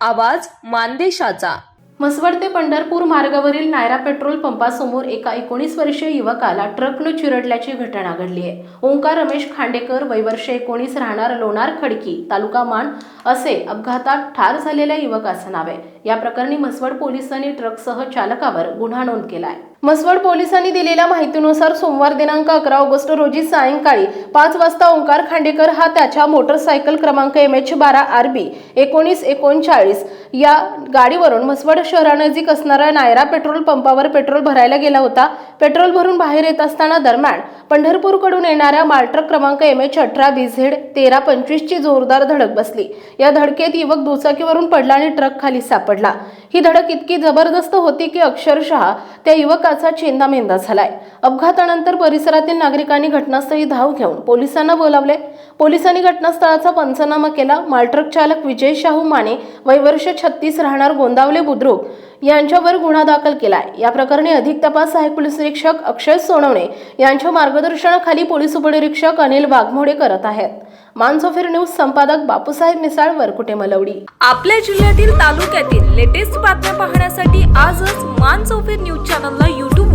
आवाज मानदेशाचा. म्हसवड ते पंढरपूर मार्गावरील नायरा पेट्रोल पंपासमोर एका एकोणीस वर्षीय युवकाला ट्रकनं चिरडल्याची घटना घडली आहे. ओंकार रमेश खांडेकर वयवर्ष एकोणीस राहणार लोणार खडकी तालुका मान असे अपघातात ठार झालेल्या युवकाचं नाव आहे. या प्रकरणी म्हसवड पोलिसांनी ट्रकसह चालकावर गुन्हा नोंद केला आहे. म्हसवड पोलिसांनी दिलेल्या माहितीनुसार सोमवार दिनांक अकरा ऑगस्ट रोजी सायंकाळी पाच वाजता ओंकार खांडेकर हा त्याच्या मोटरसायकल क्रमांक एम एच बारा आर बी एकोणीस एकोणचाळीस या गाडीवरून म्हसवड शहरानजीक असणाऱ्या नायरा पेट्रोल पंपावर पेट्रोल भरायला गेला होता. पेट्रोल भरून बाहेर येत असताना दरम्यान पंढरपूरकडून येणाऱ्या मालट्रक क्रमांक एम एच अठरा बी झेड तेरा पंचवीसची जोरदार धडक बसली. या धडकेत युवक दुचाकीवरून पडला आणि ट्रक खाली सापडला. ही धडक इतकी जबरदस्त होती की अक्षरशः त्या युवकाचा अपघाताचा चेंदामेंदा झालाय. अपघातानंतर परिसरातील नागरिकांनी घटनास्थळी धाव घेऊन पोलिसांना बोलावले. पोलिसांनी घटनास्थळाचा पंचनामा केला. मालट्रक चालक विजय शाहू माने वयवर्ष छत्तीस राहणार गोंदावले बुद्रुक यांच्यावर गुन्हा दाखल केलाय. या प्रकरणी अधिक तपास सहाय्यक पोलीस निरीक्षक अक्षय सोनवणे यांच्या मार्गदर्शनाखाली पोलीस उपनिरीक्षक अनिल वाघमोडे करत आहेत. मानसोफेर न्यूज संपादक बापूसाहेब मिसाळ वरकुटे मलवडी. आपल्या जिल्ह्यातील तालुक्यातील लेटेस्ट बातम्या पाहण्यासाठी आजच मान न्यूज चॅनलला